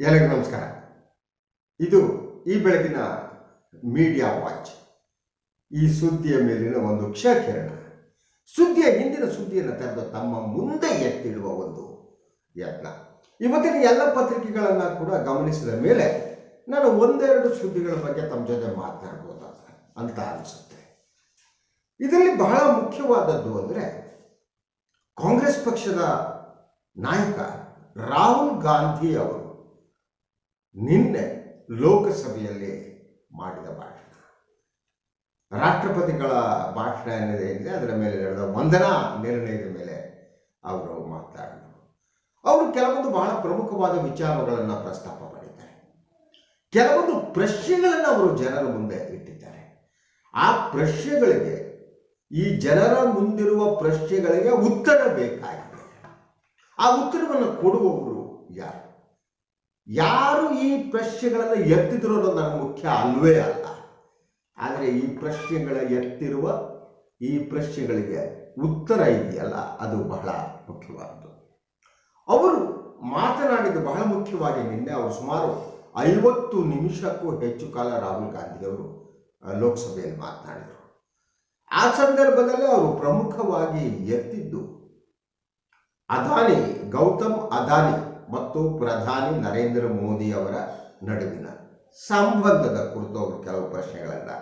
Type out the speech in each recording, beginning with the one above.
ಎಲ್ಲರಿಗೂ ನಮಸ್ಕಾರ. ಇದು ಈ ಬೆಳಗಿನ ಮೀಡಿಯಾ ವಾಚ್. ಈ ಸುದ್ದಿಯ ಮೇಲಿನ ಒಂದು ಕ್ಷಕಿರಣ ಸುದ್ದಿಯ ಹಿಂದಿನ ಸುದ್ದಿಯನ್ನು ತೆರೆದು ತಮ್ಮ ಮುಂದೆ ಎತ್ತಿಡುವ ಒಂದು ಯತ್ನ. ಇವತ್ತಿನ ಎಲ್ಲ ಪತ್ರಿಕೆಗಳನ್ನು ಕೂಡ ಗಮನಿಸಿದ ಮೇಲೆ ನಾನು ಒಂದೆರಡು ಸುದ್ದಿಗಳ ಬಗ್ಗೆ ತಮ್ಮ ಜೊತೆ ಮಾತನಾಡ್ಬೋದ ಅಂತ ಅನಿಸುತ್ತೆ. ಇದರಲ್ಲಿ ಬಹಳ ಮುಖ್ಯವಾದದ್ದು ಅಂದರೆ ಕಾಂಗ್ರೆಸ್ ಪಕ್ಷದ ನಾಯಕ ರಾಹುಲ್ ಗಾಂಧಿ ಅವರು ನಿನ್ನೆ ಲೋಕಸಭೆಯಲ್ಲಿ ಮಾಡಿದ ಭಾಷಣ. ರಾಷ್ಟ್ರಪತಿಗಳ ಭಾಷಣ ಏನಿದೆ ಅಂದರೆ ಮೇಲೆ ನಡೆದ ವಂದನಾ ನಿರ್ಣಯದ ಮೇಲೆ ಅವರು ಮಾತನಾಡಿದರು. ಅವರು ಕೆಲವೊಂದು ಬಹಳ ಪ್ರಮುಖವಾದ ವಿಚಾರಗಳನ್ನು ಪ್ರಸ್ತಾಪ ಮಾಡಿದ್ದಾರೆ. ಕೆಲವೊಂದು ಪ್ರಶ್ನೆಗಳನ್ನು ಅವರು ಜನರ ಮುಂದೆ ಇಟ್ಟಿದ್ದಾರೆ. ಆ ಪ್ರಶ್ನೆಗಳಿಗೆ, ಈ ಜನರ ಮುಂದಿರುವ ಪ್ರಶ್ನೆಗಳಿಗೆ ಉತ್ತರ ಬೇಕಾಗಿದೆ. ಆ ಉತ್ತರವನ್ನು ಕೊಡುವವರು ಯಾರು? ಯಾರು ಈ ಪ್ರಶ್ನೆಗಳನ್ನು ಎತ್ತಿದ್ರು ಅನ್ನೋದು ನನಗೆ ಮುಖ್ಯ ಅಲ್ವೇ ಅಲ್ಲ. ಆದರೆ ಈ ಪ್ರಶ್ನೆಗಳ ಎತ್ತಿರುವ ಈ ಪ್ರಶ್ನೆಗಳಿಗೆ ಉತ್ತರ ಇದೆಯಲ್ಲ, ಅದು ಬಹಳ ಮುಖ್ಯವಾದ್ದು. ಅವರು ಮಾತನಾಡಿದ್ದು ಬಹಳ ಮುಖ್ಯವಾಗಿ ನಿನ್ನೆ ಅವರು ಸುಮಾರು ಐವತ್ತು ನಿಮಿಷಕ್ಕೂ ಹೆಚ್ಚು ಕಾಲ ರಾಹುಲ್ ಗಾಂಧಿಯವರು ಲೋಕಸಭೆಯಲ್ಲಿ ಮಾತನಾಡಿದರು. ಆ ಸಂದರ್ಭದಲ್ಲಿ ಅವರು ಪ್ರಮುಖವಾಗಿ ಎತ್ತಿದ್ದು, ಅದಾನಿ, ಗೌತಮ್ ಅದಾನಿ ಮತ್ತು ಪ್ರಧಾನಿ ನರೇಂದ್ರ ಮೋದಿ ಅವರ ನಡುವಿನ ಸಂಬಂಧದ ಕುರಿತು ಅವರು ಕೆಲವು ಪ್ರಶ್ನೆಗಳನ್ನು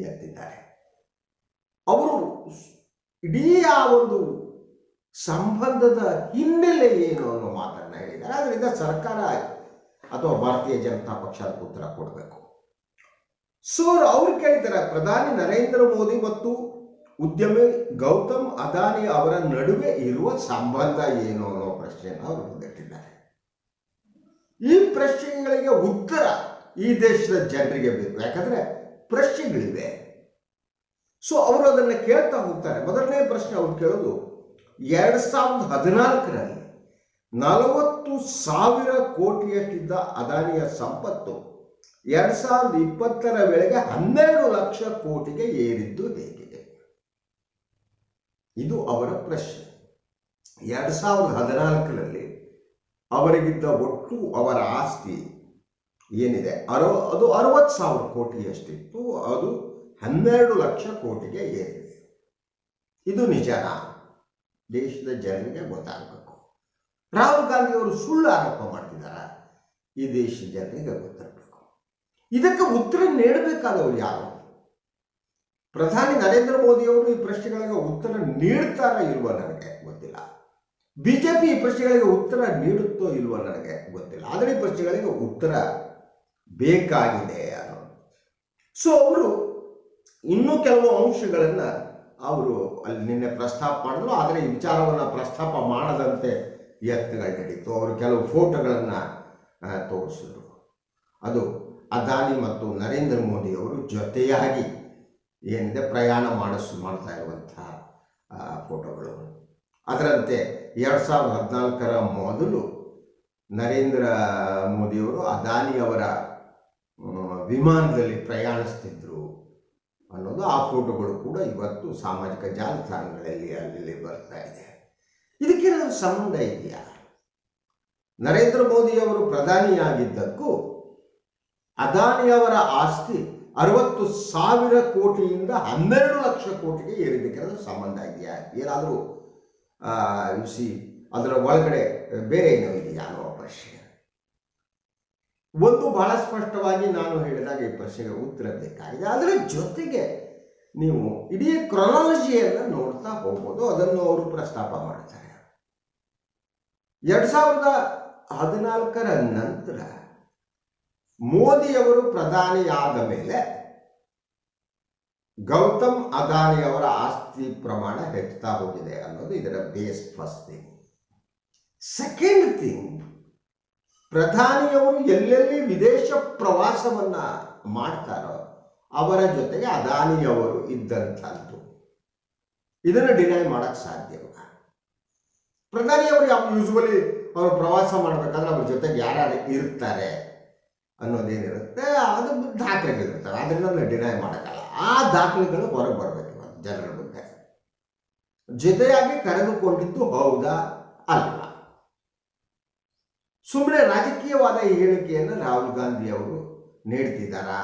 ಎತ್ತಿದ್ದಾರೆ. ಅವರು ಇಡೀ ಆ ಒಂದು ಸಂಬಂಧದ ಹಿನ್ನೆಲೆ ಏನು ಅನ್ನೋ ಮಾತನ್ನು ಹೇಳಿದ್ದಾರೆ. ಅದರಿಂದ ಸರ್ಕಾರ ಅಥವಾ ಭಾರತೀಯ ಜನತಾ ಪಕ್ಷ ಉತ್ತರ ಕೊಡಬೇಕು. ಸೊ ಅವ್ರು ಕೇಳಿದ್ದಾರೆ, ಪ್ರಧಾನಿ ನರೇಂದ್ರ ಮೋದಿ ಮತ್ತು ಉದ್ಯಮಿ ಗೌತಮ್ ಅದಾನಿ ಅವರ ನಡುವೆ ಇರುವ ಸಂಬಂಧ ಏನು ಅನ್ನೋ ಪ್ರಶ್ನೆಯನ್ನು ಅವರು ಮುಂದಿಟ್ಟಿದ್ದಾರೆ ಈ ಪ್ರಶ್ನೆಗಳಿಗೆ ಉತ್ತರ ಈ ದೇಶದ ಜನರಿಗೆ ಬೇಕು. ಯಾಕಂದ್ರೆ ಪ್ರಶ್ನೆಗಳಿವೆ. ಸೊ ಅವರು ಅದನ್ನು ಕೇಳ್ತಾ ಹೋಗ್ತಾರೆ. ಮೊದಲನೇ ಪ್ರಶ್ನೆ ಅವ್ರು ಕೇಳೋದು, ಎರಡ್ ಸಾವಿರದ ಹದಿನಾಲ್ಕರಲ್ಲಿ ನಲವತ್ತು ಸಾವಿರ ಕೋಟಿಯಷ್ಟಿದ್ದ ಅದಾನಿಯ ಸಂಪತ್ತು ಎರಡ್ ಸಾವಿರದ ಇಪ್ಪತ್ತರ ವೇಳೆಗೆ ಹನ್ನೆರಡು ಲಕ್ಷ ಕೋಟಿಗೆ ಏರಿದ್ದು ಹೇಗಿದೆ ಇದು ಅವರ ಪ್ರಶ್ನೆ. ಎರಡು ಸಾವಿರದ ಹದಿನಾಲ್ಕರಲ್ಲಿ ಅವರಿಗಿದ್ದ ಒಟ್ಟು ಅವರ ಆಸ್ತಿ ಏನಿದೆ? ಅರೋ, ಅದು ಅರವತ್ತು ಸಾವಿರ ಕೋಟಿಯಷ್ಟಿತ್ತು, ಅದು ಹನ್ನೆರಡು ಲಕ್ಷ ಕೋಟಿಗೆ ಏರಿದೆ. ಇದು ನಿಜನಾ? ದೇಶದ ಜನರಿಗೆ ಗೊತ್ತಾಗಬೇಕು. ರಾಹುಲ್ ಗಾಂಧಿ ಅವರು ಸುಳ್ಳು ಆರೋಪ ಮಾಡ್ತಿದ್ದಾರ ಈ ದೇಶದ ಜನರಿಗೆ ಗೊತ್ತಾಗಬೇಕು ಇದಕ್ಕೆ ಉತ್ತರ ನೀಡಬೇಕಾದವರು ಯಾರು? ಪ್ರಧಾನಿ ನರೇಂದ್ರ ಮೋದಿ ಅವರು ಈ ಪ್ರಶ್ನೆಗಳಿಗೆ ಉತ್ತರ ನೀಡ್ತಾರ ಇಲ್ವ ನನಗೆ ಗೊತ್ತಿಲ್ಲ. ಬಿಜೆಪಿ ಈ ಪ್ರಶ್ನೆಗಳಿಗೆ ಉತ್ತರ ನೀಡುತ್ತೋ ಇಲ್ವೋ ನನಗೆ ಗೊತ್ತಿಲ್ಲ. ಆದರೆ ಈ ಪ್ರಶ್ನೆಗಳಿಗೆ ಉತ್ತರ ಬೇಕಾಗಿದೆ ಅನ್ನೋದು. ಸೊ ಅವರು ಇನ್ನೂ ಕೆಲವು ಅಂಶಗಳನ್ನು ಅವರು ಅಲ್ಲಿ ನಿನ್ನೆ ಪ್ರಸ್ತಾಪ ಮಾಡಿದ್ರು. ಆದರೆ ಈ ವಿಚಾರವನ್ನು ಪ್ರಸ್ತಾಪ ಮಾಡದಂತೆ ಯತ್ನಗಳು ನಡೀತು. ಅವರು ಕೆಲವು ಫೋಟೋಗಳನ್ನು ತೋರಿಸಿದ್ರು. ಅದು ಅದಾನಿ ಮತ್ತು ನರೇಂದ್ರ ಮೋದಿಯವರು ಜೊತೆಯಾಗಿ ಏನಿದೆ, ಪ್ರಯಾಣ ಮಾಡಿಸ್ ಮಾಡ್ತಾ ಇರುವಂಥ ಫೋಟೋಗಳು. ಅದರಂತೆ ಎರಡು ಸಾವಿರದ ಹದಿನಾಲ್ಕರ ಮೊದಲು ನರೇಂದ್ರ ಮೋದಿಯವರು ಅದಾನಿ ಅವರ ವಿಮಾನದಲ್ಲಿ ಪ್ರಯಾಣಿಸ್ತಿದ್ರು ಅನ್ನೋದು ಆ ಫೋಟೋಗಳು ಕೂಡ ಇವತ್ತು ಸಾಮಾಜಿಕ ಜಾಲತಾಣಗಳಲ್ಲಿ ಅಲ್ಲಿ ಬರ್ತಾ ಇದೆ. ಇದಕ್ಕೇನಾದ್ರು ಸಂಬಂಧ ಇದೆಯಾ? ನರೇಂದ್ರ ಮೋದಿಯವರು ಪ್ರಧಾನಿಯಾಗಿದ್ದಕ್ಕೂ ಅದಾನಿಯವರ ಆಸ್ತಿ ಅರವತ್ತು ಸಾವಿರ ಕೋಟಿಯಿಂದ ಹನ್ನೆರಡು ಲಕ್ಷ ಕೋಟಿಗೆ ಏರಿದ್ದಕ್ಕೆ ಸಂಬಂಧ ಇದೆಯಾ? ಏನಾದರೂ ಸಿ ಅದರ ಒಳಗಡೆ ಬೇರೆ ಏನೋ ಇದೆಯಾ ಅನ್ನೋ ಪ್ರಶ್ನೆ. ಒಂದು ಬಹಳ ಸ್ಪಷ್ಟವಾಗಿ ನಾನು ಹೇಳಿದಾಗ ಈ ಪ್ರಶ್ನೆಗೆ ಉತ್ತರ ಬೇಕಾಗಿದೆ. ಅದರ ಜೊತೆಗೆ ನೀವು ಇಡೀ ಕ್ರೊನಾಲಜಿಯನ್ನು ನೋಡ್ತಾ ಹೋಗ್ಬೋದು. ಅದನ್ನು ಅವರು ಪ್ರಸ್ತಾಪ ಮಾಡ್ತಾರೆ ಎರಡು ಸಾವಿರದ ಹದಿನಾಲ್ಕರ ನಂತರ ಮೋದಿಯವರು ಪ್ರಧಾನಿಯಾದ ಮೇಲೆ ಗೌತಮ್ ಅದಾನಿ ಅವರ ಆಸ್ತಿ ಪ್ರಮಾಣ ಹೆಚ್ಚುತ್ತಾ ಹೋಗಿದೆ ಅನ್ನೋದು ಇದರ base first thing second thing ಪ್ರಧಾನಿಯವರು ಎಲ್ಲೆಲ್ಲಿ ವಿದೇಶ ಪ್ರವಾಸವನ್ನ ಮಾಡ್ತಾರೋ ಅವರ ಜೊತೆಗೆ ಅದಾನಿಯವರು ಇದ್ದಂಥದ್ದು. ಇದನ್ನು ಡಿನೈ ಮಾಡಕ್ ಸಾಧ್ಯವಿಲ್ಲ ಪ್ರಧಾನಿಯವರು ಯಾವ ಯೂಸ್ವಲಿ ಅವರು ಪ್ರವಾಸ ಮಾಡಬೇಕಾದ್ರೆ ಅವ್ರ ಜೊತೆಗೆ ಯಾರ್ಯಾರು ಇರ್ತಾರೆ? ಅನ್ನೋದೇನಿರುತ್ತೆ, ಅದು ದಾಖಲೆಗಳಿರ್ತವೆ ಅದನ್ನ ಡಿನೈ ಮಾಡೋಕ್ಕಲ್ಲ ಆ ದಾಖಲೆಗಳು ಹೊರಗೆ ಬರಬೇಕು ಜನರ ಮುಂದೆ. ಜೊತೆಯಾಗಿ ಕರೆದುಕೊಂಡಿದ್ದು ಹೌದಾ ಅಲ್ಲ? ಸುಮ್ಮನೆ ರಾಜಕೀಯವಾದ ಹೇಳಿಕೆಯನ್ನು ರಾಹುಲ್ ಗಾಂಧಿ ಅವರು ನೀಡ್ತಿದ್ದಾರಾ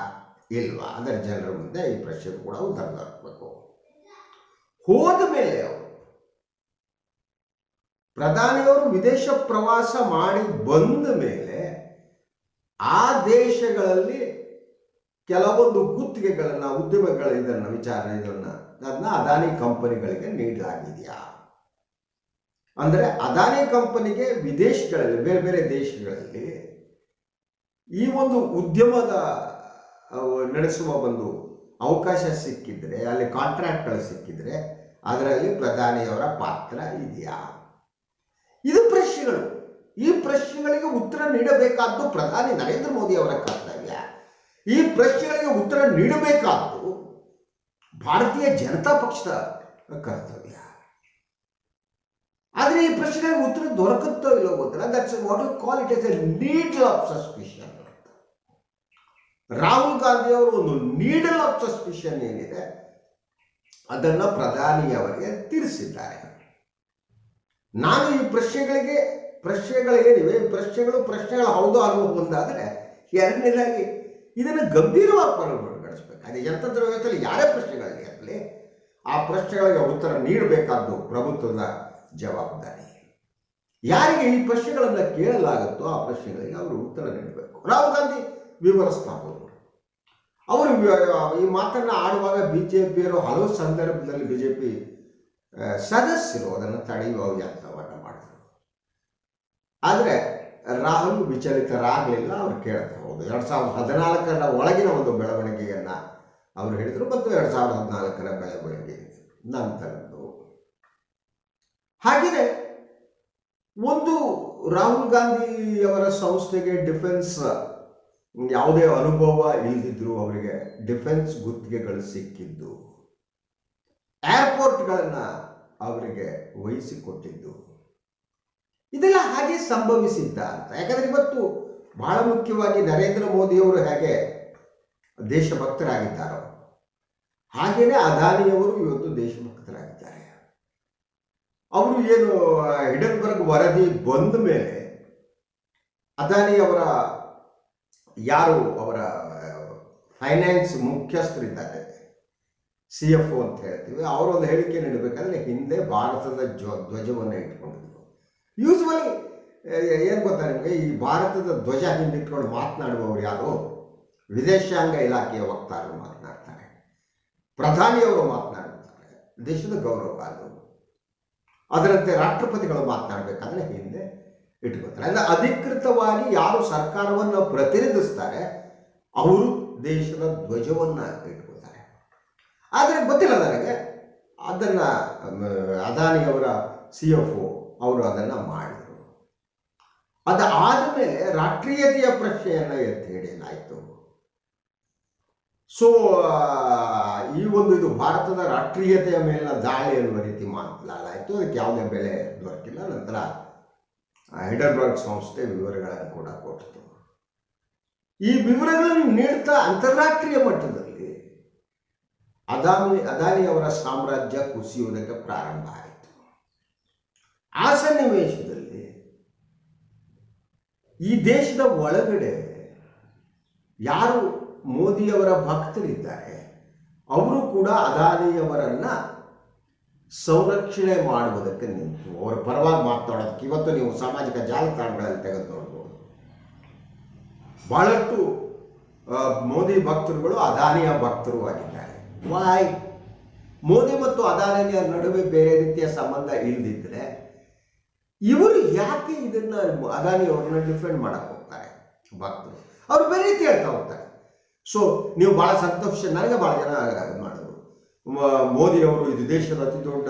ಇಲ್ವಾ? ಅದರ ಜನರ ಮುಂದೆ ಈ ಪ್ರಶ್ನೆ ಕೂಡ ಉತ್ತರ ದೊರಕಬೇಕು. ಹೋದ ಮೇಲೆ ಅವರು ಪ್ರಧಾನಿಯವರು ವಿದೇಶ ಪ್ರವಾಸ ಮಾಡಿ ಬಂದ ಮೇಲೆ ಆ ದೇಶಗಳಲ್ಲಿ ಕೆಲವೊಂದು ಗುತ್ತಿಗೆಗಳನ್ನು, ಉದ್ಯಮಗಳ ಇದನ್ನು ವಿಚಾರ ಇದನ್ನು ಅದನ್ನ ಅದಾನಿ ಕಂಪನಿಗಳಿಗೆ ನೀಡಲಾಗಿದೆಯಾ? ಅಂದರೆ ಅದಾನಿ ಕಂಪನಿಗೆ ವಿದೇಶಗಳಲ್ಲಿ, ಬೇರೆ ಬೇರೆ ದೇಶಗಳಲ್ಲಿ ಈ ಒಂದು ಉದ್ಯಮದ ನಡೆಸುವ ಒಂದು ಅವಕಾಶ ಸಿಕ್ಕಿದ್ರೆ, ಅಲ್ಲಿ ಕಾಂಟ್ರಾಕ್ಟ್ಗಳು ಸಿಕ್ಕಿದ್ರೆ, ಅದರಲ್ಲಿ ಪ್ರಧಾನಿಯವರ ಪಾತ್ರ ಇದೆಯಾ? ಇದು ಪ್ರಶ್ನೆಗಳು ಈ ಪ್ರಶ್ನೆಗಳಿಗೆ ಉತ್ತರ ನೀಡಬೇಕಾದ್ದು ಪ್ರಧಾನಿ ನರೇಂದ್ರ ಮೋದಿ ಅವರ ಕರ್ತವ್ಯ. ಈ ಪ್ರಶ್ನೆಗಳಿಗೆ ಉತ್ತರ ನೀಡಬೇಕಾದ್ದು ಭಾರತೀಯ ಜನತಾ ಪಕ್ಷದ ಕರ್ತವ್ಯ. ಆದರೆ ಈ ಪ್ರಶ್ನೆಗಳಿಗೆ ಉತ್ತರ ದೊರಕುತ್ತೋ ಇಲ್ಲೋ ಗೊತ್ತಿಲ್ಲ. That's what you call it as a needle of suspicion Rahul Gandhi ಅವರು ಒಂದು ನೀಡಲ್ ಆಫ್ ಸಸ್ಪಿಷನ್ ಏನಿದೆ? ಅದನ್ನು ಪ್ರಧಾನಿಯವರಿಗೆ ತಿಳಿಸಿದ್ದಾರೆ. ನಾನು ಈ ಪ್ರಶ್ನೆಗಳಿಗೆ ಪ್ರಶ್ನೆಗಳೇನಿವೆ ಏನಿವೆ ಪ್ರಶ್ನೆಗಳು ಪ್ರಶ್ನೆಗಳು ಹೌದು ಅಲ್ವೋ ಒಂದಾದರೆ ಎರಡನೇದಾಗಿ ಇದನ್ನು ಗಂಭೀರವಾಗಿ ಪರಿಗಣಿಸಬೇಕು ಅದೇ ಜನತಂತ್ರ ವ್ಯವಸ್ಥೆಯಲ್ಲಿ ಯಾರೇ ಪ್ರಶ್ನೆಗಳಿಗೆ ಇರಲಿ, ಆ ಪ್ರಶ್ನೆಗಳಿಗೆ ಉತ್ತರ ನೀಡಬೇಕಾದ್ದು ಪ್ರಭುತ್ವದ ಜವಾಬ್ದಾರಿ. ಯಾರಿಗೆ ಈ ಪ್ರಶ್ನೆಗಳನ್ನು ಕೇಳಲಾಗುತ್ತೋ ಆ ಪ್ರಶ್ನೆಗಳಿಗೆ ಅವರು ಉತ್ತರ ನೀಡಬೇಕು. ರಾಹುಲ್ ಗಾಂಧಿ ವಿವರಿಸ್ತಾ ಅವರು ಈ ಮಾತನ್ನು ಆಡುವಾಗ ಬಿ ಜೆ ಪಿಯರು ಹಲವು ಸಂದರ್ಭದಲ್ಲಿ ಬಿ ಜೆ ಪಿ ಸದಸ್ಯರು ಅದನ್ನು ತಡೆಯುವ ಯತ್ನವನ್ನು ಮಾಡಿದರು. ಆದರೆ ರಾಹುಲ್ ವಿಚಲಿತರಾಗಲಿಲ್ಲ, ಅವ್ರು ಕೇಳ್ತಾ ಹೌದು ಎರಡು ಸಾವಿರದ ಹದಿನಾಲ್ಕರ ಒಳಗಿನ ಒಂದು ಬೆಳವಣಿಗೆಯನ್ನು ಅವರು ಹೇಳಿದರು ಮತ್ತು ಎರಡು ಸಾವಿರದ ಹದಿನಾಲ್ಕರ ಬೆಳವಣಿಗೆ ನಂತರದ್ದು. ಹಾಗೆಯೇ ಒಂದು ರಾಹುಲ್ ಗಾಂಧಿಯವರ ಸಂಸ್ಥೆಗೆ ಡಿಫೆನ್ಸ್ ಯಾವುದೇ ಅನುಭವ ಇಲ್ಲದಿದ್ದರೂ ಅವರಿಗೆ ಡಿಫೆನ್ಸ್ ಗುತ್ತಿಗೆಗಳು ಸಿಕ್ಕಿದ್ದು. ಏರ್ಪೋರ್ಟ್ಗಳನ್ನು ಅವರಿಗೆ ವಹಿಸಿಕೊಟ್ಟಿದ್ದು. ಇದೆಲ್ಲ ಹಾಗೆ ಸಂಭವಿಸಿದ್ದ ಅಂತ. ಯಾಕಂದ್ರೆ ಇವತ್ತು ಬಹಳ ಮುಖ್ಯವಾಗಿ ನರೇಂದ್ರ ಮೋದಿಯವರು ಹೇಗೆ ದೇಶಭಕ್ತರಾಗಿದ್ದಾರೋ, ಹಾಗೇನೆ ಅದಾನಿಯವರು ಇವತ್ತು ದೇಶಭಕ್ತರಾಗಿದ್ದಾರೆ. ಅವರು ಏನು ಹಿಡನ್ಬರ್ಗ್ ವರದಿ ಬಂದ ಮೇಲೆ ಅದಾನಿ ಅವರ, ಯಾರು ಅವರ, ಫೈನಾನ್ಸ್ ಮುಖ್ಯಸ್ಥರಿದ್ದಾರೆ, ಸಿ ಎಫ್ ಒ ಅಂತ ಹೇಳ್ತೀವಿ. ಅವರೊಂದು ಹೇಳಿಕೆ ನೀಡಬೇಕಾದ್ರೆ ಹಿಂದೆ ಭಾರತದ ಜ್ವ ಧ್ವಜವನ್ನು ಇಟ್ಕೊಂಡಿದ್ರು. ಯೂಸ್ವಲಿ ಏನು ಗೊತ್ತಾ ನಿಮಗೆ? ಈ ಭಾರತದ ಧ್ವಜ ಹಿಂದಿಟ್ಕೊಂಡು ಮಾತನಾಡುವವರು ಯಾರು? ವಿದೇಶಾಂಗ ಇಲಾಖೆಯ ವಕ್ತಾರರು ಮಾತನಾಡ್ತಾರೆ. ಪ್ರಧಾನಿಯವರು ಮಾತನಾಡುತ್ತಾರೆ ದೇಶದ ಗೌರವ ಅದು. ಅದರಂತೆ ರಾಷ್ಟ್ರಪತಿಗಳು ಮಾತನಾಡಬೇಕಾದ್ರೆ ಹಿಂದೆ ಇಟ್ಕೋತಾರೆ. ಅಂದರೆ ಅಧಿಕೃತವಾಗಿ ಯಾರು ಸರ್ಕಾರವನ್ನು ಪ್ರತಿನಿಧಿಸ್ತಾರೆ, ಅವರು ದೇಶದ ಧ್ವಜವನ್ನು ಇಟ್ಕೋತಾರೆ. ಆದರೆ ಗೊತ್ತಿಲ್ಲ ನನಗೆ. ಅದನ್ನು ಅದಾನಿಯವರ ಸಿ ಎಫ್ ಒ. ಅವರು ಅದನ್ನು ಮಾಡಿದರು. ಅದು ಆದಮೇಲೆ ರಾಷ್ಟ್ರೀಯತೆಯ ಪ್ರಶ್ನೆಯನ್ನು ಎತ್ತಿ ಹಿಡಿಯಲಾಯಿತು. ಸೊ ಈ ಒಂದು ಇದು ಭಾರತದ ರಾಷ್ಟ್ರೀಯತೆಯ ಮೇಲಿನ ದಾಳಿ ಎನ್ನುವ ರೀತಿ ಮಾತನಾಡಲಾಯಿತು ಅದಕ್ಕೆ ಯಾವುದೇ ಬೆಲೆ ದೊರಕಿಲ್ಲ. ನಂತರ ಹೈಡರ್ಬರ್ಗ್ ಸಂಸ್ಥೆ ವಿವರಗಳನ್ನು ಕೂಡ ಕೊಟ್ಟಿತು. ಈ ವಿವರಗಳನ್ನು ನೀಡ್ತಾ ಅಂತಾರಾಷ್ಟ್ರೀಯ ಮಟ್ಟದಲ್ಲಿ ಅದಾನಿ ಅದಾನಿಯವರ ಸಾಮ್ರಾಜ್ಯ ಕುಸಿಯುವುದಕ್ಕೆ ಪ್ರಾರಂಭ ಆಯಿತು. ಆ ಸನ್ನಿವೇಶದಲ್ಲಿ ಈ ದೇಶದ ಒಳಗಡೆ ಯಾರು ಮೋದಿಯವರ ಭಕ್ತರಿದ್ದಾರೆ, ಅವರು ಕೂಡ ಅದಾನಿಯವರನ್ನ ಸಂರಕ್ಷಣೆ ಮಾಡುವುದಕ್ಕೆ ನಿಂತು, ಅವರ ಪರವಾಗಿ ಮಾತಾಡೋದಕ್ಕೆ. ಇವತ್ತು ನೀವು ಸಾಮಾಜಿಕ ಜಾಲತಾಣಗಳಲ್ಲಿ ತೆಗೆದು ನೋಡ್ಬೋದು. ಬಹಳಷ್ಟು ಮೋದಿ ಭಕ್ತರುಗಳು ಅದಾನಿಯ ಭಕ್ತರು ಆಗಿದ್ದಾರೆ. ವಾಯ್ ಮೋದಿ ಮತ್ತು ಅದಾನಿಯ ನಡುವೆ ಬೇರೆ ರೀತಿಯ ಸಂಬಂಧ ಇಲ್ಲದಿದ್ದರೆ ಇವರು ಯಾಕೆ ಇದನ್ನ ಅದಾನಿ ಅವ್ರನ್ನ ಡಿಫೆಂಡ್ ಮಾಡಕ್ ಹೋಗ್ತಾರೆ? ಭಕ್ತರು. ಅವ್ರು ಬೇರೆ ರೀತಿ ಹೇಳ್ತಾ ಹೋಗ್ತಾರೆ. ಸೊ ನೀವು ಬಹಳ ಸಂತೋಷ, ನನಗೆ ಬಹಳ ಜನ ಮಾಡೋದು ಮೋದಿಯವರು ಇದು ದೇಶದ ಅತಿ ದೊಡ್ಡ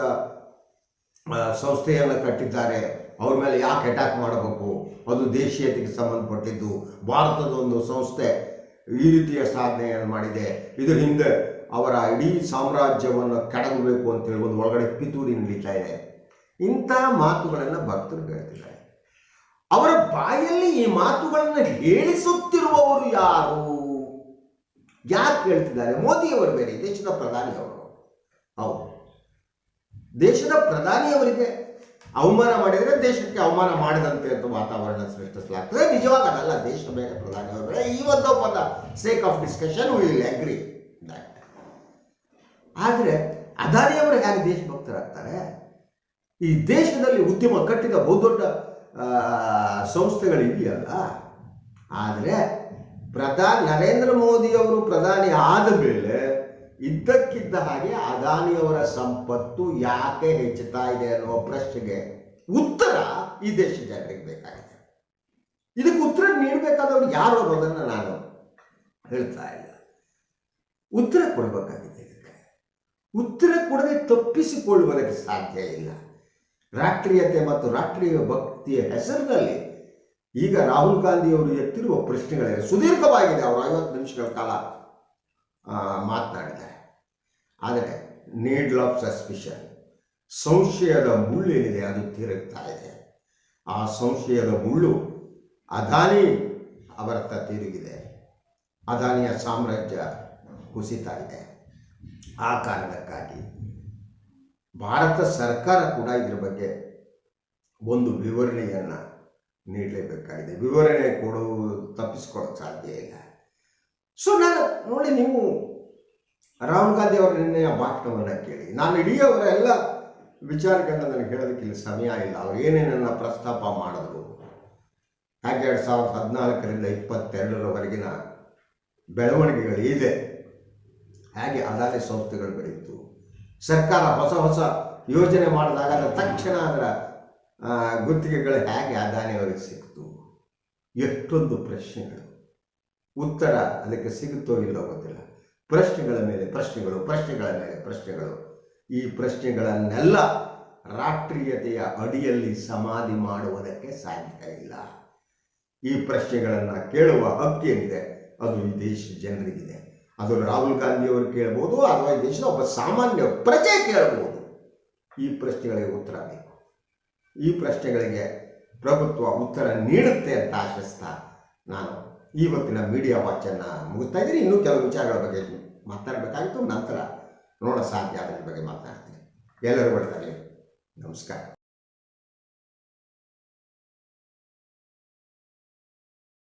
ಸಂಸ್ಥೆಯನ್ನು ಕಟ್ಟಿದ್ದಾರೆ. ಅವ್ರ ಮೇಲೆ ಯಾಕೆ ಅಟ್ಯಾಕ್ ಮಾಡಬೇಕು? ಅದು ದೇಶೀಯತೆಗೆ ಸಂಬಂಧಪಟ್ಟಿದ್ದು. ಭಾರತದ ಒಂದು ಸಂಸ್ಥೆ ಈ ರೀತಿಯ ಸಾಧನೆಯನ್ನು ಮಾಡಿದೆ. ಇದ್ರ ಹಿಂದೆ ಅವರ ಇಡೀ ಸಾಮ್ರಾಜ್ಯವನ್ನು ಕೆಡಗಬೇಕು ಅಂತೇಳಿ ಒಂದು ಒಳಗಡೆ ಪಿತೂರಿ ನಡೀತಾ ಇದೆ. ಇಂಥ ಮಾತುಗಳನ್ನು ಭಕ್ತರು ಹೇಳ್ತಿದ್ದಾರೆ. ಅವರ ಬಾಯಲ್ಲಿ ಈ ಮಾತುಗಳನ್ನು ಹೇಳಿಸುತ್ತಿರುವವರು ಯಾರು? ಯಾಕೆ ಹೇಳ್ತಿದ್ದಾರೆ ಮೋದಿಯವರು ಬೇರೆ, ದೇಶದ ಪ್ರಧಾನಿಯವರು ಹೌದು. ದೇಶದ ಪ್ರಧಾನಿಯವರಿಗೆ ಅವಮಾನ ಮಾಡಿದರೆ ದೇಶಕ್ಕೆ ಅವಮಾನ ಮಾಡಿದಂತೆ ಅಂತ ವಾತಾವರಣ ಸೃಷ್ಟಿಸಲಾಗ್ತದೆ. ನಿಜವಾಗ ಅದಲ್ಲ, ದೇಶ ಬೇರೆ ಪ್ರಧಾನಿ ಅವರು ಬೇರೆ. ಈ ಒಂದು ಪದ sake of discussion will agree ಆದರೆ ಅದಾನಿಯವರು ಹೇಗೆ ದೇಶಭಕ್ತರಾಗ್ತಾರೆ? ಈ ದೇಶದಲ್ಲಿ ಉದ್ಯಮ ಕಟ್ಟಿದ ಬಹುದೊಡ್ಡ ಸಂಸ್ಥೆಗಳಿದೆಯಲ್ಲ ಆದರೆ ಪ್ರಧಾನಿ ನರೇಂದ್ರ ಮೋದಿಯವರು ಪ್ರಧಾನಿ ಆದ ಮೇಲೆ ಇದ್ದಕ್ಕಿದ್ದ ಹಾಗೆ ಅದಾನಿಯವರ ಸಂಪತ್ತು ಯಾಕೆ ಹೆಚ್ಚುತ್ತಾ ಇದೆ ಅನ್ನುವ ಪ್ರಶ್ನೆಗೆ ಉತ್ತರ ಈ ದೇಶದ ಜನರಿಗೆ ಬೇಕಾಗಿದೆ. ಇದಕ್ಕೆ ಉತ್ತರ ನೀಡಬೇಕಾದವರು ಯಾರು ಅನ್ನೋದನ್ನು ನಾನು ಹೇಳ್ತಾ ಇಲ್ಲ. ಉತ್ತರ ಕೊಡಬೇಕಾಗಿದೆ ಇದಕ್ಕೆ. ಉತ್ತರ ಕೊಡದೆ ತಪ್ಪಿಸಿಕೊಳ್ಳುವುದಕ್ಕೆ ಸಾಧ್ಯ ಇಲ್ಲ. ರಾಷ್ಟ್ರೀಯತೆ ಮತ್ತು ರಾಷ್ಟ್ರೀಯ ಭಕ್ತಿಯ ಹೆಸರಿನಲ್ಲಿ ಈಗ ರಾಹುಲ್ ಗಾಂಧಿಯವರು ಎತ್ತಿರುವ ಪ್ರಶ್ನೆಗಳೇ ಸುದೀರ್ಘವಾಗಿದೆ. ಅವರು ಐವತ್ತು ನಿಮಿಷಗಳ ಕಾಲ ಮಾತನಾಡಿದ್ದಾರೆ. ಆದರೆ ನೀಡ್ಲ್ ಆಫ್ ಸಸ್ಪಿಷನ್ ಸಂಶಯದ ಮುಳ್ಳೇನಿದೆ, ಅದು ತೀರುತ್ತಾ ಇದೆ. ಆ ಸಂಶಯದ ಮುಳ್ಳು ಅದಾನಿ ಅವರತ್ತ ತಿರುಗಿದೆ. ಅದಾನಿಯ ಸಾಮ್ರಾಜ್ಯ ಕುಸಿತಾ ಇದೆ. ಆ ಕಾರಣಕ್ಕಾಗಿ ಭಾರತ ಸರ್ಕಾರ ಕೂಡ ಇದರ ಬಗ್ಗೆ ಒಂದು ವಿವರಣೆಯನ್ನು ನೀಡಲೇಬೇಕಾಗಿದೆ. ವಿವರಣೆ ಕೊಡು ತಪ್ಪಿಸ್ಕೊಳ್ಳೋಕೆ ಸಾಧ್ಯ ಇಲ್ಲ. ಸೊ ನಾನು ನೋಡಿ ನೀವು ರಾಹುಲ್ ಗಾಂಧಿ ಅವರ ನಿನ್ನೆಯ ಭಾಷಣವನ್ನು ಕೇಳಿ. ನಾನು ಇಡೀ ಅವರ ಎಲ್ಲ ವಿಚಾರಗಳನ್ನ ನನಗೆ ಹೇಳೋದಕ್ಕೆ ಇಲ್ಲಿ ಸಮಯ ಇಲ್ಲ. ಅವ್ರು ಏನೇನನ್ನು ಪ್ರಸ್ತಾಪ ಮಾಡಿದ್ರು. ಹಾಗೆ ಎರಡು ಸಾವಿರದ ಹದಿನಾಲ್ಕರಿಂದ ಇಪ್ಪತ್ತೆರಡರವರೆಗಿನ ಬೆಳವಣಿಗೆಗಳು ಇದೆ. ಹಾಗೆ ಅದಾನಿ ಸಂಸ್ಥೆಗಳು ಬೆಳೀತು ಸರ್ಕಾರ ಹೊಸ ಹೊಸ ಯೋಜನೆ ಮಾಡಿದಾಗ ಅದರ ತಕ್ಷಣ ಅದರ ಗುತ್ತಿಗೆಗಳು ಹೇಗೆ ಅದಾನಿಯವರಿಗೆ ಸಿಕ್ತು? ಎಷ್ಟೊಂದು ಪ್ರಶ್ನೆಗಳು. ಉತ್ತರ ಅದಕ್ಕೆ ಸಿಗುತ್ತೋ ಇಲ್ಲೋ ಗೊತ್ತಿಲ್ಲ. ಪ್ರಶ್ನೆಗಳ ಮೇಲೆ ಪ್ರಶ್ನೆಗಳು, ಪ್ರಶ್ನೆಗಳ ಮೇಲೆ ಪ್ರಶ್ನೆಗಳು. ಈ ಪ್ರಶ್ನೆಗಳನ್ನೆಲ್ಲ ರಾಷ್ಟ್ರೀಯತೆಯ ಅಡಿಯಲ್ಲಿ ಸಮಾಧಿ ಮಾಡುವುದಕ್ಕೆ ಸಾಧ್ಯ ಇಲ್ಲ. ಈ ಪ್ರಶ್ನೆಗಳನ್ನು ಕೇಳುವ ಹಕ್ಕೇನಿದೆ ಅದು ಈ ದೇಶದ ಜನರಿಗಿದೆ. ಅದು ರಾಹುಲ್ ಗಾಂಧಿಯವರು ಕೇಳ್ಬೋದು ಅಥವಾ ದೇಶದ ಒಬ್ಬ ಸಾಮಾನ್ಯ ಪ್ರಜೆ ಕೇಳಬಹುದು. ಈ ಪ್ರಶ್ನೆಗಳಿಗೆ ಉತ್ತರ ಬೇಕು. ಈ ಪ್ರಶ್ನೆಗಳಿಗೆ ಪ್ರಭುತ್ವ ಉತ್ತರ ನೀಡುತ್ತೆ ಅಂತ ಆಶಿಸ್ತಾ ನಾನು ಇವತ್ತಿನ ಮೀಡಿಯಾ ವಾಚನ್ನು ಮುಗಿಸ್ತಾ ಇದ್ದೀನಿ. ಇನ್ನೂ ಕೆಲವು ವಿಚಾರಗಳ ಬಗ್ಗೆ ಮಾತಾಡಬೇಕಾಗಿತ್ತು. ನಂತರ ನೋಡೋ ಸಾಧ್ಯ ಅದರ ಬಗ್ಗೆ ಮಾತನಾಡ್ತೀನಿ ಎಲ್ಲರೂ ಬರ್ತಾರೆ. ನಮಸ್ಕಾರ.